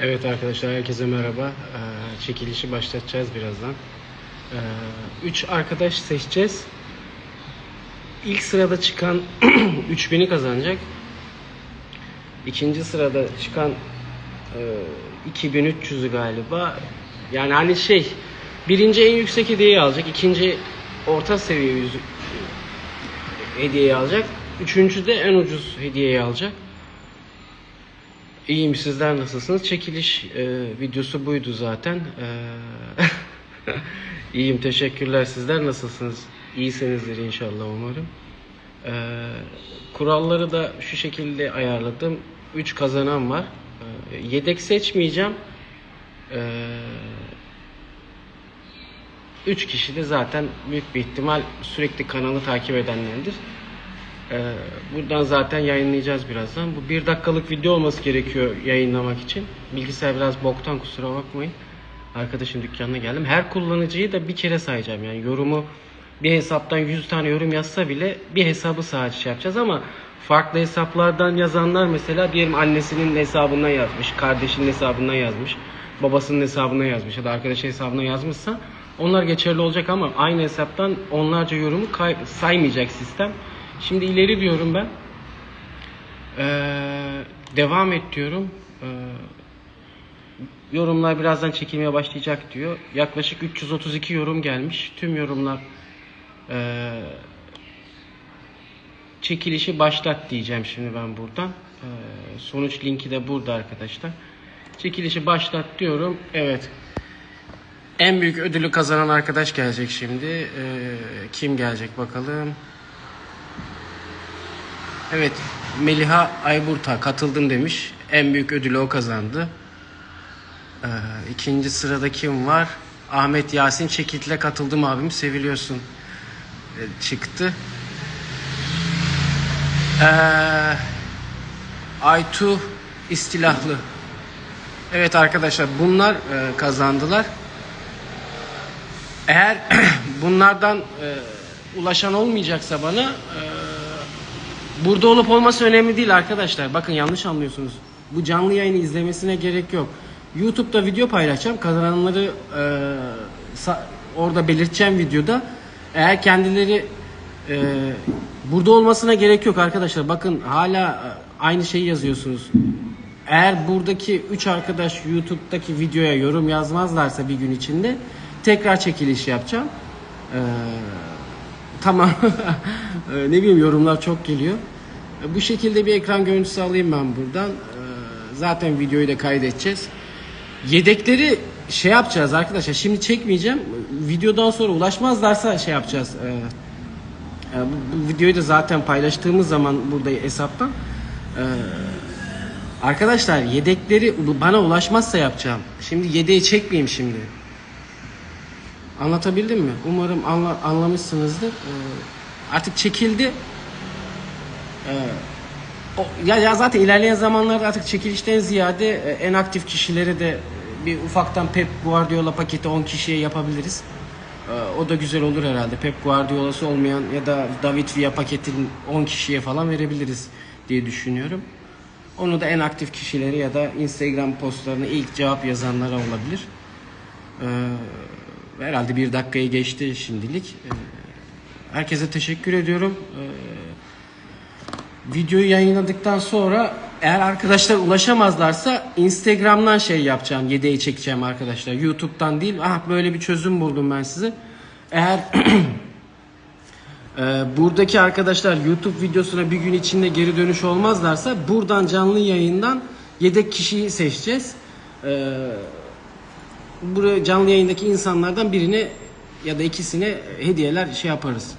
Evet arkadaşlar herkese merhaba. Ee, çekilişi başlatacağız birazdan. 3 arkadaş seçeceğiz. İlk sırada çıkan 3000'i kazanacak. İkinci sırada çıkan e, 2300'ü galiba. Yani hani şey birinci en yüksek hediyeyi alacak. ikinci orta seviye yüzü, hediyeyi alacak. Üçüncü de en ucuz hediyeyi alacak. İyiyim sizler nasılsınız? Çekiliş e, videosu buydu zaten. E, iyiyim teşekkürler sizler nasılsınız? İyisinizdir inşallah umarım. E, kuralları da şu şekilde ayarladım. 3 kazanan var. E, yedek seçmeyeceğim. E, 3 kişi de zaten büyük bir ihtimal sürekli kanalı takip edenlerdir. Ee, buradan zaten yayınlayacağız birazdan. Bu bir dakikalık video olması gerekiyor yayınlamak için. Bilgisayar biraz boktan kusura bakmayın. Arkadaşın dükkanına geldim. Her kullanıcıyı da bir kere sayacağım. Yani yorumu bir hesaptan 100 tane yorum yazsa bile bir hesabı sadece şey yapacağız ama farklı hesaplardan yazanlar mesela diyelim annesinin hesabından yazmış, kardeşinin hesabından yazmış, babasının hesabına yazmış ya da arkadaşın hesabına yazmışsa onlar geçerli olacak ama aynı hesaptan onlarca yorumu saymayacak sistem. Şimdi ileri diyorum ben. Ee, devam et diyorum. Ee, yorumlar birazdan çekilmeye başlayacak diyor. Yaklaşık 332 yorum gelmiş. Tüm yorumlar ee, çekilişi başlat diyeceğim şimdi ben buradan. Ee, sonuç linki de burada arkadaşlar. Çekilişi başlat diyorum. Evet. En büyük ödülü kazanan arkadaş gelecek şimdi. Ee, kim gelecek bakalım. Evet, Meliha Ayburta katıldım demiş. En büyük ödülü o kazandı. Ee, ikinci sırada kim var? Ahmet Yasin Çekit'le katıldım abim seviliyorsun ee, çıktı. Ee, Aytu İstilahlı. Evet arkadaşlar bunlar e, kazandılar. Eğer bunlardan e, ulaşan olmayacaksa bana e, Burada olup olması önemli değil arkadaşlar. Bakın yanlış anlıyorsunuz. Bu canlı yayını izlemesine gerek yok. YouTube'da video paylaşacağım. Kazananları e, orada belirteceğim videoda. Eğer kendileri e, burada olmasına gerek yok arkadaşlar. Bakın hala e, aynı şeyi yazıyorsunuz. Eğer buradaki 3 arkadaş YouTube'daki videoya yorum yazmazlarsa bir gün içinde tekrar çekiliş yapacağım. Eee Tamam. Ee, ne bileyim yorumlar çok geliyor. Ee, Bu şekilde bir ekran görüntüsü alayım ben buradan. Ee, Zaten videoyu da kaydedeceğiz. Yedekleri şey yapacağız arkadaşlar. Şimdi çekmeyeceğim. Videodan sonra ulaşmazlarsa şey yapacağız. E, Bu, videoyu da zaten paylaştığımız zaman burada hesaptan. Arkadaşlar yedekleri bana ulaşmazsa yapacağım. Şimdi yedeği çekmeyeyim şimdi. Anlatabildim mi? Umarım anla, anlamışsınızdır. Ee, artık çekildi. Ee, o, ya, ya zaten ilerleyen zamanlarda artık çekilişten ziyade e, en aktif kişileri de e, bir ufaktan Pep Guardiola paketi 10 kişiye yapabiliriz. Ee, o da güzel olur herhalde. Pep Guardiola'sı olmayan ya da David Villa paketini 10 kişiye falan verebiliriz diye düşünüyorum. Onu da en aktif kişileri ya da Instagram postlarına ilk cevap yazanlara olabilir. Ee, herhalde bir dakikayı geçti şimdilik. Ee, herkese teşekkür ediyorum. Ee, videoyu yayınladıktan sonra eğer arkadaşlar ulaşamazlarsa Instagram'dan şey yapacağım. Yedeği çekeceğim arkadaşlar. YouTube'dan değil. Ah böyle bir çözüm buldum ben size. Eğer Ee, buradaki arkadaşlar YouTube videosuna bir gün içinde geri dönüş olmazlarsa buradan canlı yayından yedek kişiyi seçeceğiz. Ee, buraya canlı yayındaki insanlardan birine ya da ikisine hediyeler şey yaparız.